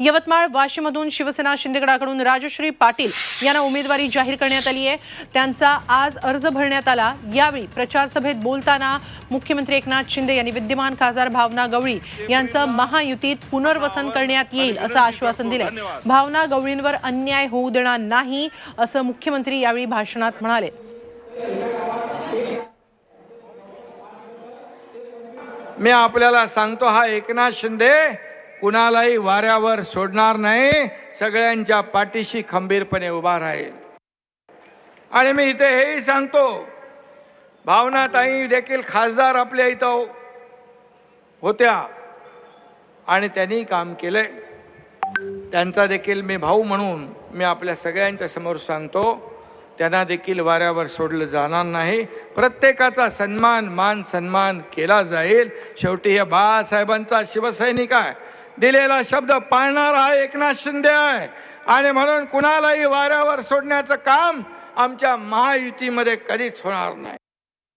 यवतमाळ वाशीमधून शिवसेना शिंदेगडाकडून राजश्री पाटील यांना उमेदवारी जाहीर करण्यात आली आहे. त्यांचा आज अर्ज भरण्यात आला. यावेळी प्रचार सभेत बोलताना मुख्यमंत्री एकनाथ शिंदे यांनी विद्यमान खासदार भावना गवळी यांचं महायुतीत पुनर्वसन करण्यात येईल असं आश्वासन दिलं भावना गवळींवर अन्याय होऊ देणार नाही असं मुख्यमंत्री यावेळी भाषणात म्हणाले. मी आपल्याला सांगतो हा एकनाथ शिंदे कुणालाही वाऱ्यावर सोडणार नाही. सगळ्यांच्या पाठीशी खंबीरपणे उभा राहील. आणि मी इथे हेही सांगतो भावनाताई देखील खासदार आपल्या इथं होत्या आणि त्यांनी काम केलंय. त्यांचा देखील मी भाऊ म्हणून मी आपल्या सगळ्यांच्या समोर सांगतो त्यांना देखील वाऱ्यावर सोडलं जाणार नाही. प्रत्येकाचा सन्मान मान सन्मान केला जाईल. शेवटी हे बाळासाहेबांचा शिवसैनिक आहे. दिलेला शब्द पाळणारा हा एकनाथ शिंदे आहे. आणि म्हणून कुणालाही वाऱ्यावर सोडण्याचं काम आमच्या महायुतीमध्ये कधीच होणार नाही.